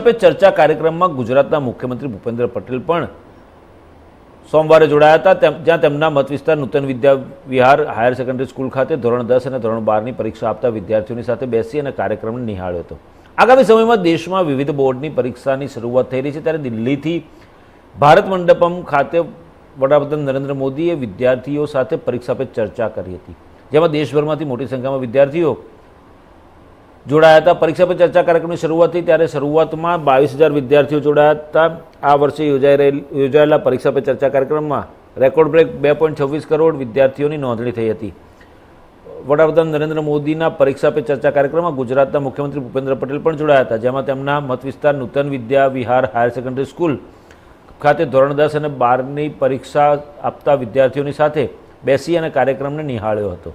પરીક્ષા ચર્ચા કાર્યક્રમમાં ગુજરાતના મુખ્યમંત્રી ભૂપેન્દ્ર પટેલ પણ સોમવારે જોડાયા હતા. જ્યાં તેમના મત વિસ્તાર Nutan Vidya Vihar higher secondary school ખાતે ધોરણ દસ અને ધોરણ બારની પરીક્ષા આપતા વિદ્યાર્થીઓની સાથે બેસી અને કાર્યક્રમને નિહાળ્યો હતો. આગામી સમયમાં દેશમાં વિવિધ બોર્ડની પરીક્ષાની શરૂઆત થઈ રહી છે. ત્યારે દિલ્હીથી ભારત મંડપમ ખાતે વડાપ્રધાન નરેન્દ્ર મોદીએ વિદ્યાર્થીઓ સાથે પરીક્ષા પર ચર્ચા કરી હતી. જેમાં દેશભરમાંથી મોટી સંખ્યામાં વિદ્યાર્થીઓ જોડાયા હતા. પરીક્ષા પર ચર્ચા કાર્યક્રમની શરૂઆત થઈ ત્યારે શરૂઆતમાં બાવીસ હજાર વિદ્યાર્થીઓ જોડાયા હતા. આ વર્ષે યોજાઈ રહેલ, યોજાયેલા પરીક્ષા પર ચર્ચા કાર્યક્રમમાં રેકોર્ડ બ્રેક બે પોઈન્ટ છવ્વીસ કરોડ વિદ્યાર્થીઓની નોંધણી થઈ હતી. વડાપ્રધાન નરેન્દ્ર મોદીના પરીક્ષા પે ચર્ચા કાર્યક્રમમાં ગુજરાતના મુખ્યમંત્રી ભૂપેન્દ્ર પટેલ પણ જોડાયા હતા, જેમાં તેમના મત વિસ્તાર Nutan Vidya Vihar higher secondary school ખાતે ધોરણ દસ અને બારની પરીક્ષા આપતા વિદ્યાર્થીઓની સાથે બેસી અને કાર્યક્રમને નિહાળ્યો હતો.